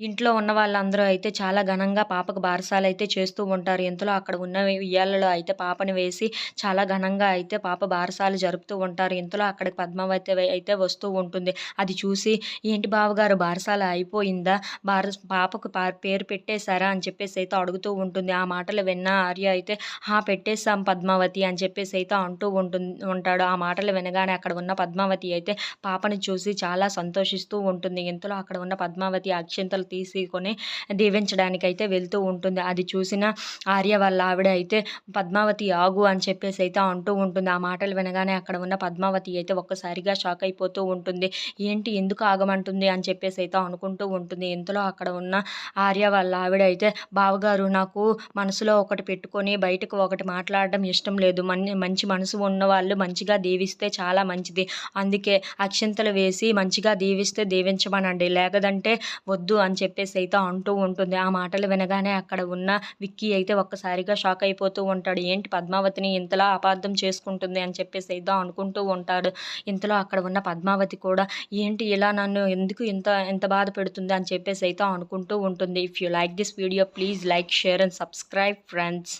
ఇంట్లో ఉన్న వాళ్ళందరూ అయితే చాలా ఘనంగా పాపకు బారసాలు అయితే చేస్తూ ఉంటారు. ఇంతలో అక్కడ ఉన్న ఉయ్యాలలో అయితే పాపని వేసి చాలా ఘనంగా అయితే పాప బారసాలు జరుపుతూ ఉంటారు. ఇంతలో అక్కడికి పద్మావతి అయితే వస్తూ ఉంటుంది. అది చూసి ఏంటి బావగారు బారసాల అయిపోయిందా? బార పాపకు పేరు పెట్టేశారా? అని చెప్పేసి అయితే అడుగుతూ ఉంటుంది. ఆ మాటలు విన్న ఆర్య అయితే హా పెట్టేశాం పద్మావతి అని చెప్పేసి అయితే అంటూ ఉంటుంది ఉంటాడు. ఆ మాటలు వినగానే అక్కడ ఉన్న పద్మావతి అయితే పాపని చూసి చాలా సంతోషిస్తూ ఉంటుంది. ఇంతలో అక్కడ ఉన్న పద్మావతి అక్షింతలు తీసుకొని దీవించడానికి అయితే వెళ్తూ ఉంటుంది. అది చూసిన ఆర్య వాళ్ళ ఆవిడ అయితే పద్మావతి ఆగు అని చెప్పేసి అయితే అంటూ ఉంటుంది. ఆ మాటలు వినగానే అక్కడ ఉన్న పద్మావతి అయితే ఒక్కసారిగా షాక్ అయిపోతూ ఉంటుంది. ఏంటి ఎందుకు ఆగమంటుంది? అని చెప్పేసి అయితే అనుకుంటూ ఉంటుంది. ఇంతలో అక్కడ ఉన్న ఆర్య వాళ్ళ ఆవిడ అయితే బావగారు నాకు మనసులో ఒకటి పెట్టుకొని బయటకు ఒకటి మాట్లాడడం ఇష్టం లేదు. మంచి మనసు ఉన్నవాళ్ళు మంచిగా దీవిస్తే చాలా మంచిది. అందుకే అక్షింతలు వేసి మంచిగా దీవిస్తే దీవించమనండి. లేకదంటే వద్దు అని చెప్పేసి అయితే అంటూ ఉంటుంది. ఆ మాటలు వినగానే అక్కడ ఉన్న విక్కీ అయితే ఒక్కసారిగా షాక్ అయిపోతూ ఉంటాడు. ఏంటి పద్మావతిని ఇంతలా అపార్థం చేసుకుంటుంది? అని చెప్పేసి అయితే అనుకుంటూ ఉంటాడు. ఇంతలో అక్కడ ఉన్న పద్మావతి కూడా ఏంటి ఇలా నన్ను ఎందుకు ఇంత ఎంత బాధ పెడుతుంది? అని చెప్పేసి అయితే అనుకుంటూ ఉంటుంది. If you like this video please like share and subscribe friends